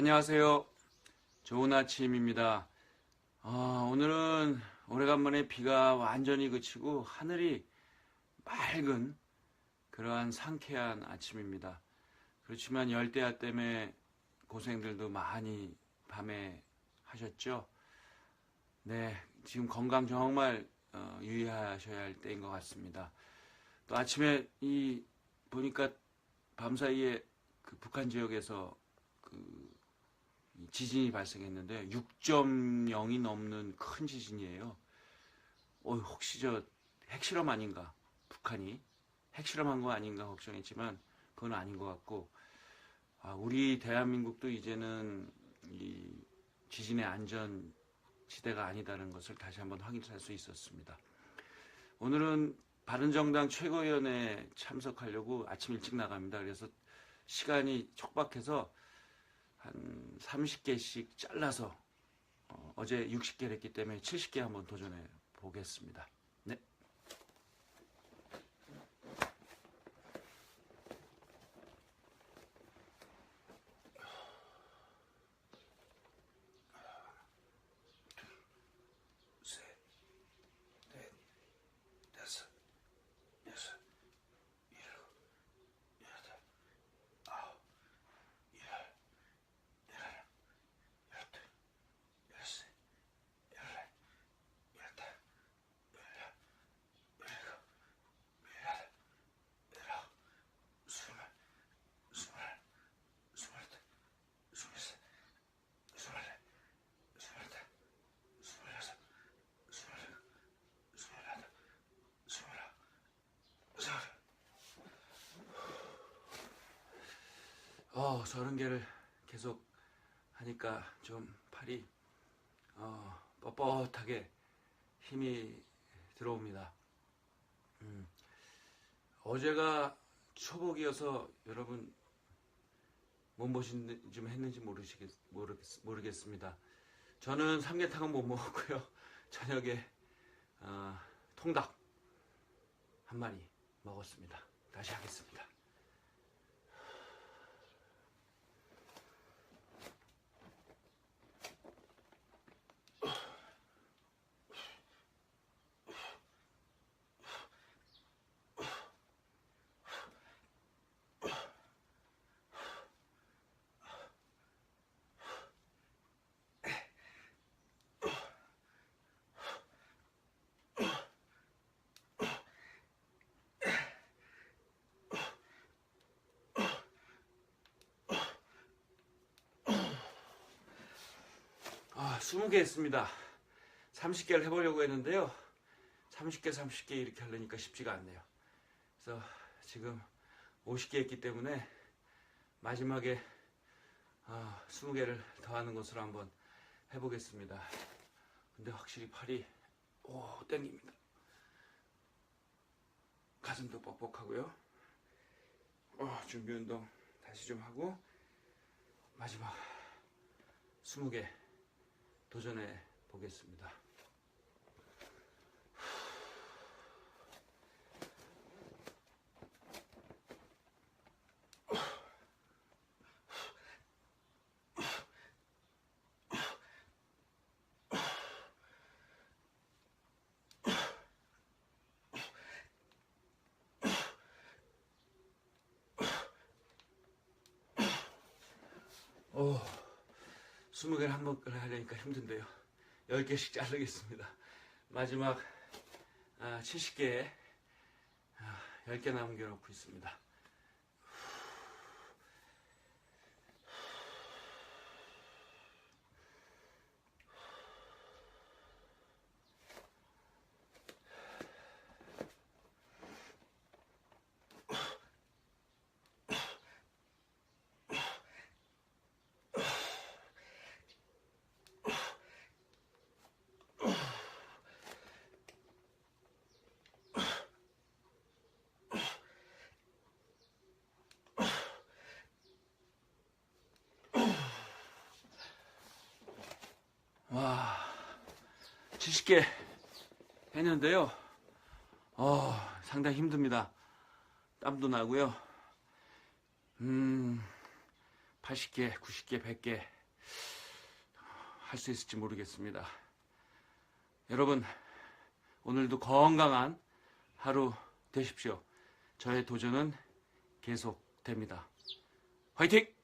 안녕하세요. 좋은 아침입니다. 아, 오늘은 오래간만에 비가 완전히 그치고 하늘이 맑은 그러한 상쾌한 아침입니다. 그렇지만 열대야 때문에 고생들도 많이 밤에 하셨죠? 네, 지금 건강 정말 어, 유의하셔야 할 때인 것 같습니다. 또 아침에 이 보니까 밤 사이에 그 북한 지역에서 그 지진이 발생했는데 6.0이 넘는 큰 지진이에요. 어, 혹시 저 핵실험 아닌가? 북한이 핵실험한 거 아닌가 걱정했지만 그건 아닌 것 같고 아, 우리 대한민국도 이제는 이 지진의 안전 지대가 아니다는 것을 다시 한번 확인할 수 있었습니다. 오늘은 바른정당 최고위원회에 참석하려고 아침 일찍 나갑니다. 그래서 시간이 촉박해서 한 30개씩 잘라서 어, 제 60개를 했기 때문에 70개 한번 도전해 보겠습니다. 네. 셋, 넷, 다섯, 여섯, 일곱, 여덟, 아홉, 열, 열하나, 열둘, 열셋, 열넷, 열다섯, 열여, 열일곱, 열여덟, 열아홉, 스물, 스물하나, 스물둘, 스물셋, 스물넷, 스물다섯, 스물여섯, 스물일곱, 스물여덟, 스물아홉, 서른. 어, 서른 개를 계속 하니까 좀 팔이 어, 뻣뻣하게 힘이 들어옵니다. 음, 어제가 초복이어서 여러분 몸보신 좀 했는지 모르시겠, 모르겠, 모르겠습니다. 저는 삼계탕은 못 먹었고요. 저녁에 어, 통닭 한 마리 먹었습니다. 다시 하겠습니다. 20개 했습니다. 30개를 해보려고 했는데요. 30개, 30개 이렇게 하려니까 쉽지가 않네요. 그래서 지금 50개 했기 때문에 마지막에 아, 20개를 더 하는 것으로 한번 해보겠습니다. 근데 확실히 팔이 오 땡깁니다. 가슴도 뻑뻑하고요. 어, 준비 운동 다시 좀 하고 마지막 20개 도전해 보겠습니다. 오. 20개를 한 번에 하려니까 힘든데요. 10개씩 자르겠습니다. 마지막 아, 70개에 아, 10개 남겨놓고 있습니다. 와, 70개 했는데요. 어, 상당히 힘듭니다. 땀도 나고요. 음, 80개, 90개, 100개 할 수 있을지 모르겠습니다. 여러분, 오늘도 건강한 하루 되십시오. 저의 도전은 계속됩니다. 화이팅!